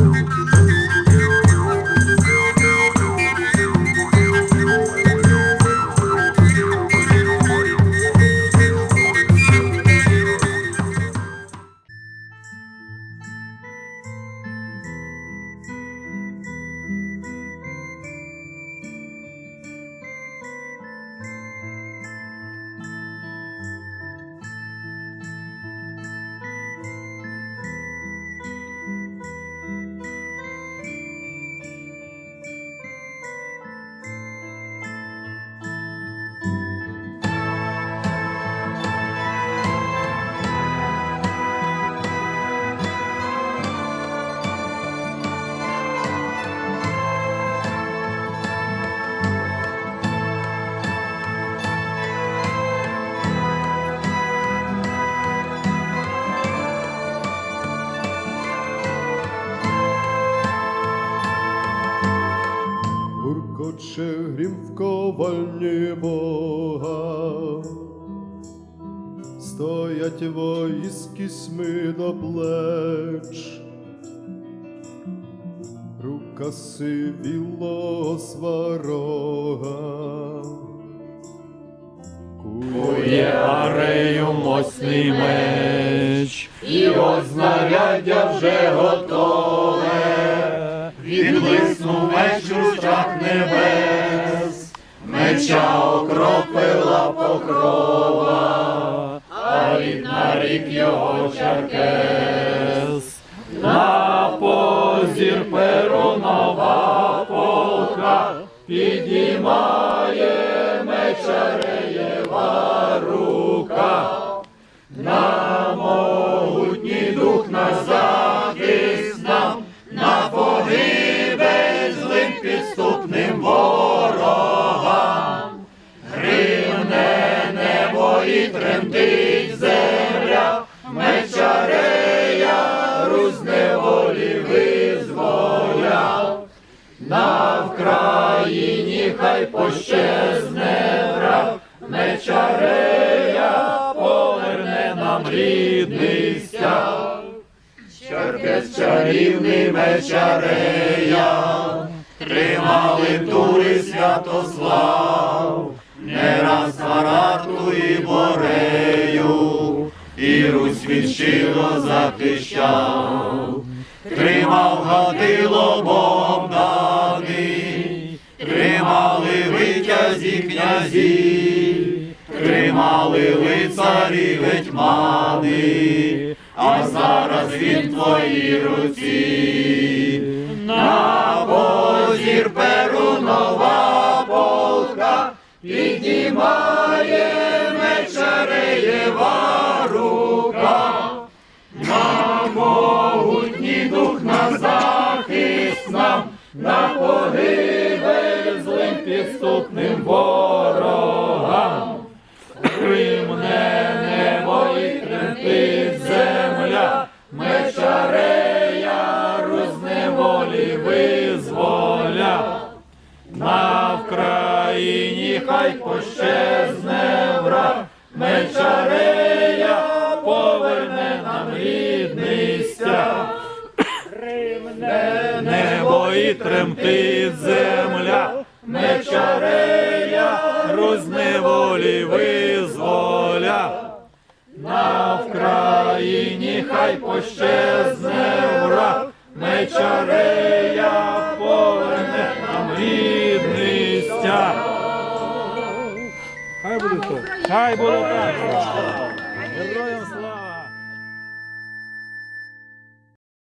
Okay. Гуркоче грім в ковальні Бога, стоять войські сми до плеч, рука сивілого сварога. Кує арею мощний меч, і ось знаряддя вже готове, відблиснув меч у страх небес, меча окропила покрова, а рік на рік його черкес. На позір перунова полка підіймає мечареєва рука, на тремтить земля, мечарея Русь неволі визволяв. На Вкраїні хай пощезне враг, мечарея поверне нам рідний стяг. Черкес чарівний мечарея, тримали тури святослав, не раз Марату і Борею, і Русь він захищав, тримав гатило Богданий, тримали витязі князі, тримали лицарі гетьмани, а зараз він твоїй руці. На позір піднімає мечареєва рука. На могутній дух на захист на погибель злим підступним ворогам. Вкраїні хай пощезне враг, мечарея поверне нам рідний стяг. Римне небо і тремтить земля, мечарея Русь неволі визволя. На Вкраїні хай пощезне враг, мечарея Хай буде так! Хай буде так! Героям слава!